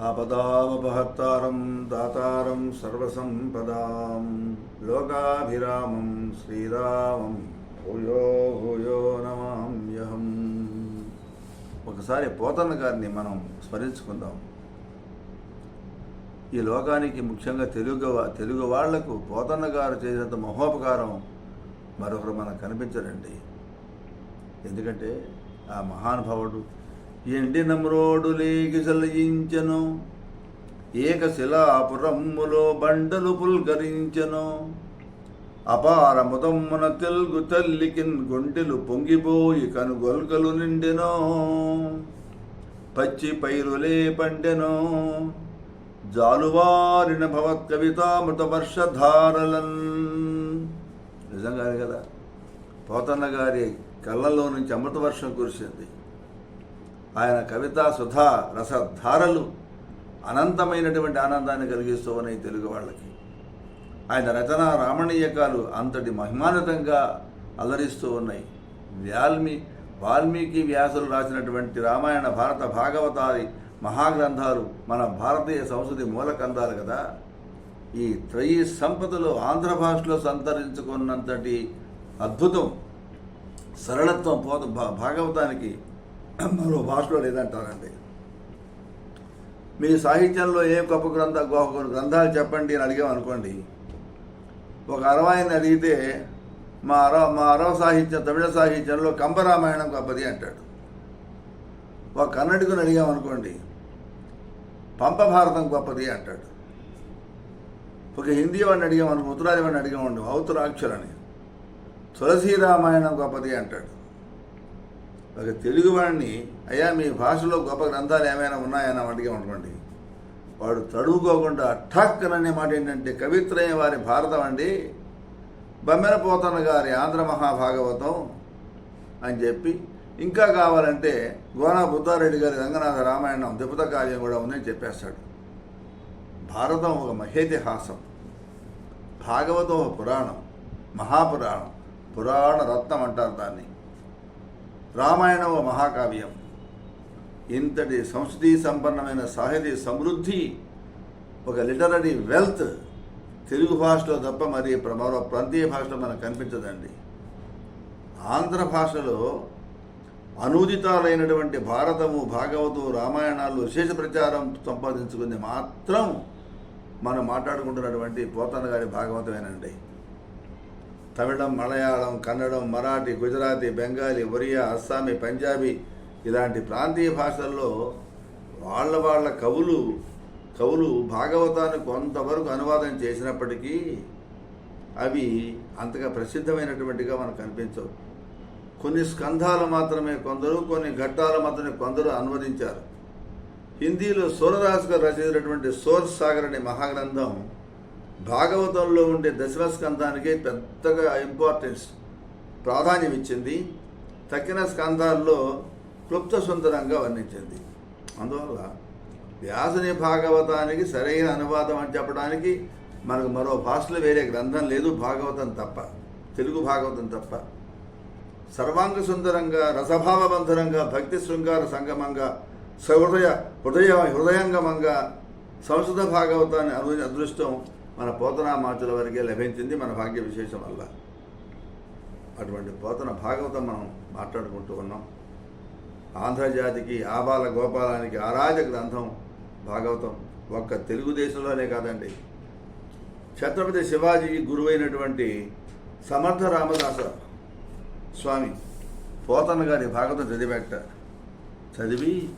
ఆపదామపహర్తారం దాతారం సర్వసంపదాం. లోకాభిరామం శ్రీరామం. భూయో భూయో నమామ్యహం ఒకసారి పోతన్న గారిని మనం స్మరించుకుందాం. ఈ లోకానికి ముఖ్యంగా తెలుగు తెలుగు వాళ్ళకు పోతన్న గారు చేసినంత మహోపకారం మరొకరు మనకు కనిపించరండి. ఎందుకంటే ఆ మహానుభావుడు ఎండి నమ్రోడు లేగిసలయించెను ఏకశిలాపురమ్ములో బండలు పుల్కరించెను. అపారముదమ్మున తెలుగు తల్లికిన్ గుండెలు పొంగిపోయి కనుగొల్కలు నిండెనో. పచ్చి పైరులే పండెనో. జాలువారిన భవత్ కవితామృత వర్షధారలన్. నిజంగానే కదా? పోతన్న గారి కళ్ళలో నుంచి అమృత వర్షం కురిసింది. ఆయన కవితా సుధా రసధారలు అనంతమైనటువంటి ఆనందాన్ని కలిగిస్తూ ఉన్నాయి తెలుగు వాళ్ళకి. ఆయన రచన రామణీయకాలు అంతటి మహిమానుతంగా అలరిస్తూ ఉన్నాయి. వాల్మీ వాల్మీకి వ్యాసులు రాసినటువంటి రామాయణ భారత భాగవతాది మహాగ్రంథాలు మన భారతీయ సంస్కృతి మూలకందాలు కదా. ఈ త్రయీ సంపదలు ఆంధ్ర భాషలో సంతరించుకున్నంతటి అద్భుతం సరళత్వం పోత భా- భాగవతానికి మరో భాషలో లేదంటారండి. మీ సాహిత్యంలో ఏ గొప్ప గ్రంథ గొప్ప గ్రంథాలు చెప్పండి అని అడిగామనుకోండి ఒక అరవాయిని అడిగితే మా అరవ మా అరవ సాహిత్యం తమిళ సాహిత్యంలో కంబరామాయణం గొప్పది అంటాడు. ఒక కన్నడికుని అడిగామనుకోండి పంప భారతం గొప్పది అంటాడు. ఒక హిందీ వాడిని అడిగామనుకో ఉత్తరాది వాడిని అడిగామండి ఔత్తరాక్షరని తులసీ రామాయణం గొప్పది అంటాడు. ఒక తెలుగువాడిని అయ్యా మీ భాషలో గొప్ప గ్రంథాలు ఏమైనా ఉన్నాయని అడిగామనుకోండి వాడు తడువుకోకుండా ఠక్ అనే మాట ఏంటంటే కవిత్రయ వారి భారతం అండి. బమ్మెరపోతన్న గారి ఆంధ్ర మహాభాగవతం అని చెప్పి ఇంకా కావాలంటే గోనా బుద్ధారెడ్డి గారి రంగనాథ రామాయణం దిపత కార్యం కూడా ఉందని చెప్పేస్తాడు. భారతం ఒక మహేతిహాసం. భాగవతం ఒక పురాణం. మహాపురాణం. పురాణ రత్నం అంటారు దాన్ని. రామాయణం మహాకావ్యం. ఇంతటి సంస్కృతి సంపన్నమైన సాహితీ సమృద్ధి ఒక లిటరరీ వెల్త్ తెలుగు భాషలో తప్ప మరి మరో ప్రాంతీయ భాషలో మనకు కనిపించదండి. ఆంధ్ర భాషలో అనూదితాలైనటువంటి భారతము భాగవతము రామాయణాలు విశేష ప్రచారం సంపాదించుకుంది మాత్రం మనం మాట్లాడుకుంటున్నటువంటి పోతన్న గారి భాగవతమేనండి. తమిళం మలయాళం కన్నడం మరాఠీ గుజరాతీ బెంగాలీ ఒరియా అస్సామీ పంజాబీ ఇలాంటి ప్రాంతీయ భాషల్లో వాళ్ళ వాళ్ళ కవులు కవులు భాగవతాన్ని కొంతవరకు అనువాదం చేసినప్పటికీ అవి అంతగా ప్రసిద్ధమైనటువంటిగా మనకు కనిపించవు కొన్ని స్కంధాలు మాత్రమే కొందరు కొన్ని ఘట్టాలు మాత్రమే కొందరు అనువదించారు. హిందీలో సూరదాస్ గారు రచించినటువంటి సోర్ సాగర్ అనే మహాగ్రంథం భాగవతంలో ఉండే దశరథ స్కంధానికి పెద్దగా ఇంపార్టెన్స్ ప్రాధాన్యం ఇచ్చింది తక్కిన స్కంధాల్లో క్లుప్త సుందరంగా వర్ణించింది. అందువల్ల వ్యాసుని భాగవతానికి సరైన అనువాదం అని చెప్పడానికి మనకు మరో భాషలో వేరే గ్రంథం లేదు భాగవతం తప్ప తెలుగు భాగవతం తప్ప. సర్వాంగ సుందరంగా రసభావబంధనంగా భక్తి శృంగార సంగమంగా సహృదయ హృదయ హృదయంగమంగా సంస్కృత భాగవతాన్ని అదృష్టం మన పోతనామాచుల వరకే లభించింది మన భాగ్య విశేషం వల్ల. అటువంటి పోతన భాగవతం మనం మాట్లాడుకుంటూ ఉన్నాం. ఆంధ్రజాతికి ఆబాల గోపాలానికి ఆరాజ గ్రంథం భాగవతం ఒక్క తెలుగుదేశంలోనే కాదండి. ఛత్రపతి శివాజీకి గురువైనటువంటి సమర్థ రామదాస స్వామి పోతన గారి భాగవతం చదివేట. చదివి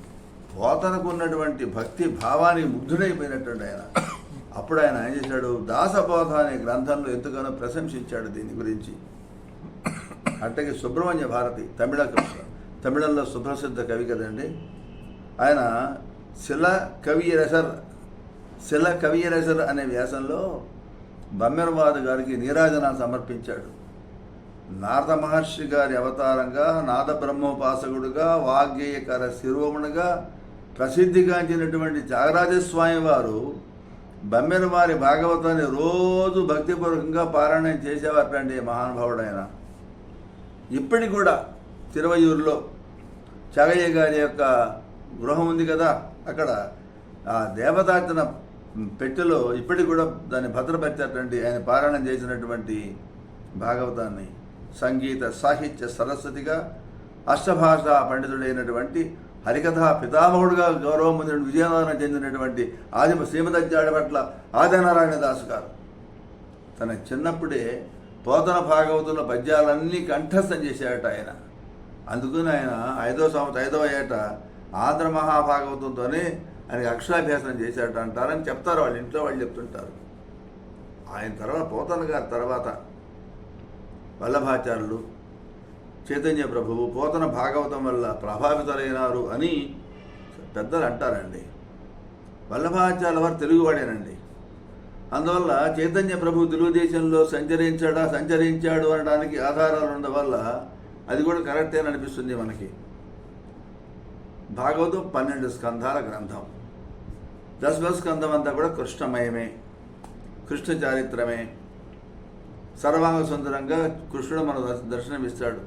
పోతనకు ఉన్నటువంటి భక్తి భావానికి ముగ్ధుడైపోయినటువంటి ఆయన అప్పుడు ఆయన ఏం చేశాడు? దాసబోధ అనే గ్రంథంలో ఎంతగానో ప్రశంసించాడు దీని గురించి. అట్టకి సుబ్రహ్మణ్య భారతి తమిళ తమిళంలో సుప్రసిద్ధ కవి కదండి. ఆయన శిల కవియరసర్ శిల కవియరసర్ అనే వ్యాసంలో బమ్మెరవాదు గారికి నీరాజన సమర్పించాడు. నారద మహర్షి గారి అవతారంగా నాద బ్రహ్మోపాసకుడుగా వాగ్గేయకర శిరోమణిగా ప్రసిద్ధిగాంచినటువంటి త్యాగరాజస్వామి వారు బమ్మెన వారి భాగవతాన్ని రోజు భక్తిపూర్వకంగా పారాయణం చేసేవారటండి మహానుభావుడైన. ఇప్పటికి కూడా తిరువయూరులో చగయ్య గారి యొక్క గృహం ఉంది కదా అక్కడ ఆ దేవతార్చన పెట్టెలో ఇప్పటికి కూడా దాన్ని భద్రపరిచేటువంటి ఆయన పారాయణం చేసినటువంటి భాగవతాన్ని సంగీత సాహిత్య సరస్వతిగా అష్టభాష పండితుడైనటువంటి హరికథ పితామహుడుగా గౌరవం పొందిన విజయనగరం చెందినటువంటి ఆదిమ శ్రీమదజ్జాడి పట్ల ఆదినారాయణ దాసు గారు తన చిన్నప్పుడే పోతన భాగవతుల పద్యాలన్నీ కంఠస్థం చేశాడట ఆయన. అందుకని ఆయన ఐదో సంవత్సరం ఐదవ ఏట ఆంధ్ర మహాభాగవతంతోనే ఆయనకి అక్షరాభ్యాసం చేశాడట అంటారని చెప్తారు వాళ్ళ ఇంట్లో వాళ్ళు చెప్తుంటారు. ఆయన తర్వాత పోతన గారి తర్వాత వల్లభాచార్యులు చైతన్య ప్రభువు పోతన భాగవతం వల్ల ప్రభావితులైనారు అని పెద్దలు అంటారండి. వల్లభాచార్య వారు తెలుగువాడేనండి. అందువల్ల చైతన్య ప్రభు తెలుగుదేశంలో సంచరించాడా సంచరించాడు అనడానికి ఆధారాలు ఉండడం వల్ల అది కూడా కరెక్టే అనిపిస్తుంది మనకి. భాగవతం పన్నెండు స్కంధాల గ్రంథం. దశమ స్కంధం అంతా కూడా కృష్ణమయమే కృష్ణ చారిత్రమే సర్వాంగ సుందరంగా కృష్ణుడు మన దర్శనమిస్తాడు.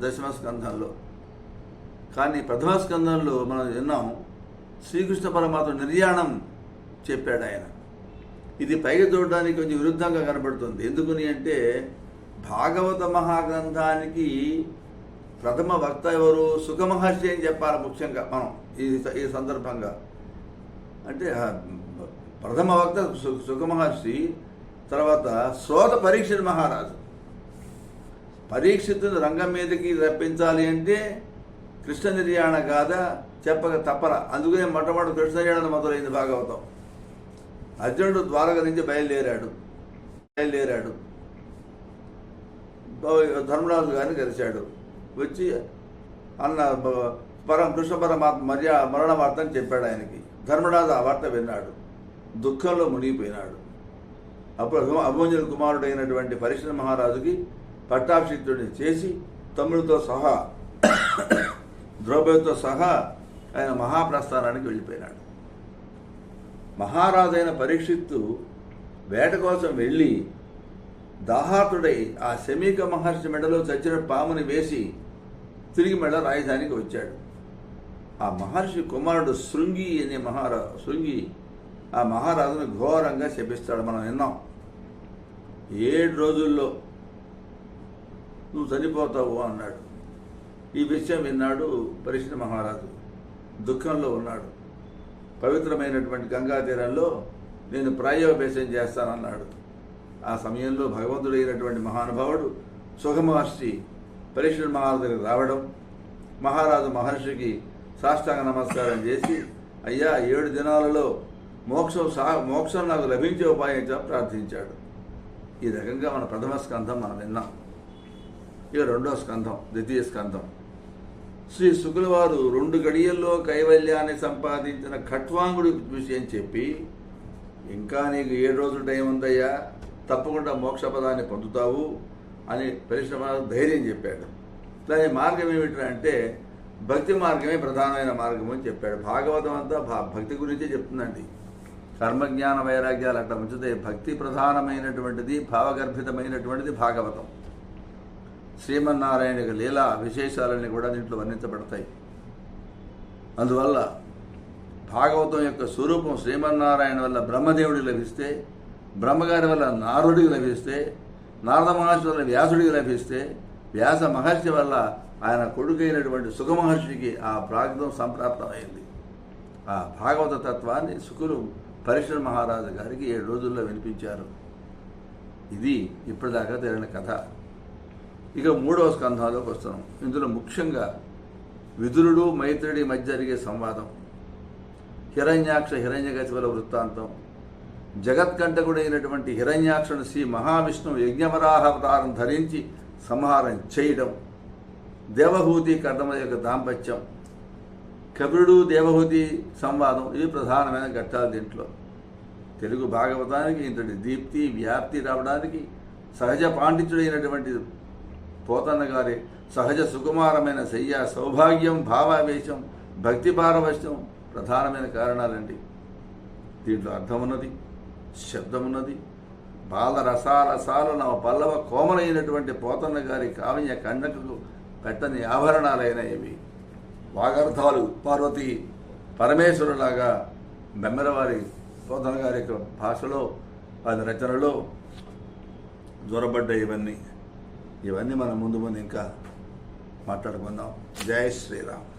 దశమ స్కంధంలో. కానీ ప్రథమ స్కంధంలో మనం విన్నాం శ్రీకృష్ణ పరమాత్మ నిర్యాణం చెప్పాడు ఆయన. ఇది పైకి చూడడానికి కొంచెం విరుద్ధంగా కనబడుతుంది. ఎందుకని అంటే భాగవత మహాగ్రంథానికి ప్రథమ వక్త ఎవరు? సుఖమహర్షి అని చెప్పాలి ముఖ్యంగా మనం ఈ ఈ సందర్భంగా. అంటే ప్రథమ వక్త సుఖమహర్షి తర్వాత శోత పరీక్షిత్ మహారాజు. పరీక్షితుని రంగం మీదకి రప్పించాలి అంటే కృష్ణ నిర్యాణ గాథ చెప్పక తప్పరా అందుకనే మొట్టమొదటి కృష్ణ నిర్యాణ మొదలైంది భాగవతం. అర్జునుడు ద్వారక నుంచి బయలుదేరాడు. బయలుదేరాడు. ధర్మరాజు గారిని కలిశాడు. వచ్చి అన్న పరం కృష్ణ పరమాత్మ మర్యా మరణ వార్త అని చెప్పాడు ఆయనకి. ధర్మరాజు ఆ వార్త విన్నాడు. దుఃఖంలో మునిగిపోయినాడు. అప్పుడు అభిమ అభిమన్యుల కుమారుడు అయినటువంటి పరిశ్రమ మహారాజుకి పట్టాభిషిక్తుడిని చేసి తమ్ముడితో సహా ద్రౌపదితో సహా ఆయన మహాప్రస్థానానికి వెళ్ళిపోయినాడు. మహారాజైన పరీక్షిత్తు వేట కోసం వెళ్ళి దాహాతుడై ఆ శమీక మహర్షి మెడలో చచ్చిన పాముని వేసి తిరిగి మెడ రాజధానికి వచ్చాడు. ఆ మహర్షి కుమారుడు శృంగి అనే మహారా శృంగి ఆ మహారాజును ఘోరంగా శపిస్తాడు. మనం విన్నాం. ఏడు రోజుల్లో నువ్వు చనిపోతావు అన్నాడు. ఈ విషయం విన్నాడు పరిశ్రమ మహారాజు. దుఃఖంలో ఉన్నాడు. పవిత్రమైనటువంటి గంగా తీరంలో నేను ప్రాయోపేశం చేస్తానన్నాడు. ఆ సమయంలో భగవంతుడైనటువంటి మహానుభావుడు సుఖమహర్షి పరిశ్రమ మహారాజు రావడం మహారాజు మహర్షికి సాష్టాంగ నమస్కారం చేసి అయ్యా ఏడు దినాలలో మోక్షం సా మోక్షం నాకు లభించే ఉపాయం చెప్పి ప్రార్థించాడు. ఈ రకంగా మన ప్రథమ స్కంధం మనం విన్నాం. ఇక రెండో స్కంధం ద్వితీయ స్కంధం. శ్రీ శుకుల వారు రెండు గడియల్లో కైవల్యాన్ని సంపాదించిన ఖట్వాంగుడి విషయం చెప్పి ఇంకా నీకు ఏడు రోజులు టైం ఉందయ్యా తప్పకుండా మోక్షపదాన్ని పొందుతావు అని పరిశ్రమ ధైర్యం చెప్పాడు. దాని మార్గం ఏమిటి అంటే భక్తి మార్గమే ప్రధానమైన మార్గం అని చెప్పాడు. భాగవతం అంతా భా- భక్తి గురించే చెప్తుందండి. కర్మజ్ఞాన వైరాగ్యాలు అట్లా ఉంచితే భక్తి ప్రధానమైనటువంటిది భావగర్భితమైనటువంటిది భాగవతం. శ్రీమన్నారాయణ లీలా విశేషాలన్నీ కూడా దీంట్లో వర్ణించబడతాయి. అందువల్ల భాగవతం యొక్క స్వరూపం శ్రీమన్నారాయణ వల్ల బ్రహ్మదేవుడికి లభిస్తే బ్రహ్మగారి వల్ల నారుడికి లభిస్తే నారద మహర్షి వల్ల వ్యాసుడికి లభిస్తే వ్యాస మహర్షి వల్ల ఆయన కొడుకైనటువంటి సుఖమహర్షికి ఆ ప్రాగ్ధం సంప్రాప్తమైంది. ఆ భాగవత తత్వాన్ని శుకులు పరిశ్రమ మహారాజు గారికి ఏడు రోజుల్లో వినిపించారు. ఇది ఇప్పటిదాకా తెలియని కథ. ఇక మూడవ స్కంధాలోకి వస్తున్నాం. ఇందులో ముఖ్యంగా విదురుడు మైత్రుడి మధ్య జరిగే సంవాదం హిరణ్యాక్ష హిరణ్యగతివల వృత్తాంతం జగత్కంఠకుడైనటువంటి హిరణ్యాక్షను శ్రీ మహావిష్ణువు యజ్ఞవరాహవతారం ధరించి సంహారం చేయడం దేవహూతి కర్ణమ యొక్క దాంపత్యం కబిరుడు దేవహూతి సంవాదం ఇవి ప్రధానమైన ఘట్టాలు దీంట్లో. తెలుగు భాగవతానికి ఇంతటి దీప్తి వ్యాప్తి రావడానికి సహజ పాండిత్యుడైనటువంటి పోతన్న గారి సహజ సుకుమారమైన శయ్య సౌభాగ్యం భావావేశం భక్తి పారవశ్యం ప్రధానమైన కారణాలండి. దీంట్లో అర్థం ఉన్నది శబ్దం ఉన్నది బాల నవ పల్లవ కోమలైనటువంటి పోతన్న గారి కావ్య కండకులు పెట్టని ఆభరణాలైన ఇవి. వాగర్థాలు పార్వతి పరమేశ్వరులాగా బెమ్మర వారి గారి యొక్క భాషలో వారి రచనలో జ్వరబడ్డ ఇవన్నీ. ఇవన్నీ మనం ముందు ముందు ఇంకా మాట్లాడుకుందాం. జై శ్రీరామ్.